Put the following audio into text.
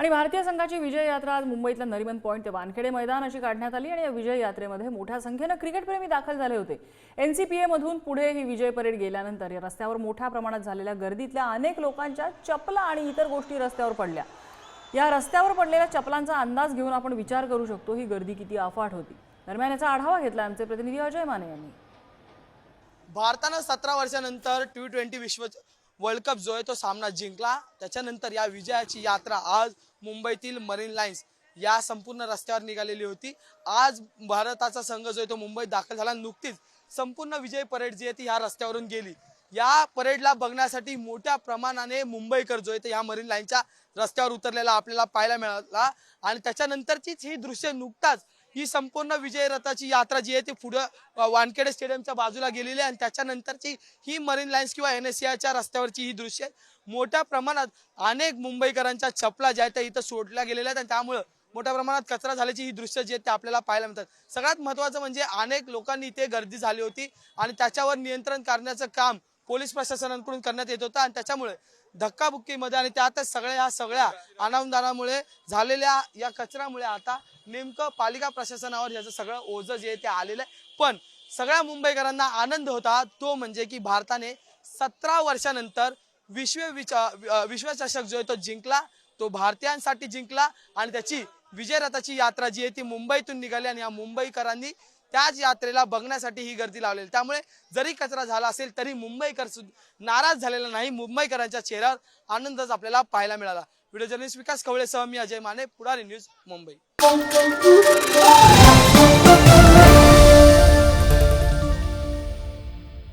आणि भारतीय संघाची विजय यात्रा आज मुंबईतल्या नरिमन पॉईंट ते वानखेडे मैदान अशी काढण्यात आली आणि या विजय यात्रेमध्ये मोठ्या संख्येनं क्रिकेटप्रेमी दाखल झाले होते. एनसीपीएमधून पुढे ही विजय परेड गेल्यानंतर या रस्त्यावर मोठ्या प्रमाणात झालेल्या गर्दीतल्या अनेक लोकांच्या चपला आणि इतर गोष्टी रस्त्यावर पडल्या. या रस्त्यावर पडलेल्या चपलांचा अंदाज घेऊन आपण विचार करू शकतो ही गर्दी किती अफाट होती. दरम्यान याचा आढावा घेतला आमचे प्रतिनिधी अजय माने यांनी. भारतानं सतरा वर्षानंतर टी ट्वेंटी विश्व वर्ल्ड कप जो आहे तो सामना जिंकला. त्याच्यानंतर या विजयाची यात्रा आज मुंबईतील मरीन लाईन्स या संपूर्ण रस्त्यावर निघालेली होती. आज भारताचा संघ जो आहे तो मुंबईत दाखल झाला. नुकतीच संपूर्ण विजय परेड जी आहे ती ह्या रस्त्यावरून गेली. या परेडला बघण्यासाठी मोठ्या प्रमाणाने मुंबईकर जो आहे तो या मरीन लाईनच्या रस्त्यावर उतरलेला आपल्याला पाहायला मिळाला. आणि त्याच्यानंतरचीच ही दृश्य नुकताच ही संपूर्ण विजय रथाची यात्रा जी आहे ती पुढं वानखेडे स्टेडियमच्या बाजूला गेलेली आहे आणि त्याच्यानंतरची ही मरीन लाईन्स किंवा एन एस सीआयच्या रस्त्यावरची ही दृश्य मोठ्या प्रमाणात अनेक मुंबईकरांच्या चपला ज्या आहेत त्या इथं सोडल्या गेलेल्या आहेत आणि त्यामुळं मोठ्या प्रमाणात कचरा झाल्याची ही दृश्य जी आहेत ते आपल्याला पाहायला मिळतात. सगळ्यात महत्त्वाचं म्हणजे अनेक लोकांनी इथे गर्दी झाली होती आणि त्याच्यावर नियंत्रण करण्याचं काम पोलीस प्रशासनाकडून करण्यात येत होता आणि त्याच्यामुळे धक्काबुक्कीमध्ये आणि त्यातच सगळ्या ह्या सगळ्या अनावधानामुळे झालेल्या या कचऱ्यामुळे आता नेमकं पालिका प्रशासनावर याचं सगळं ओझं जे ते आलेलं आहे. पण सगळ्या मुंबईकरांना आनंद होता तो म्हणजे की भारताने सतरा वर्षानंतर विश्व विश्वचषक जो आहे तो जिंकला तो भारतीयांसाठी जिंकला आणि त्याची विजयरथाची यात्रा जी आहे ती मुंबईतून निघाली आणि या मुंबईकरांनी त्याच यात्रेला बघण्यासाठी ही गर्दी लावलेली त्यामुळे जरी कचरा झाला असेल तरी मुंबईकर नाराज झालेला नाही. मुंबईकरांच्या चेहऱ्यावर आनंदच आपल्याला पाहायला मिळाला. व्हिडिओ जर्नलिस्ट विकास कवळेसह मी अजय माने पुढारी न्यूज मुंबई.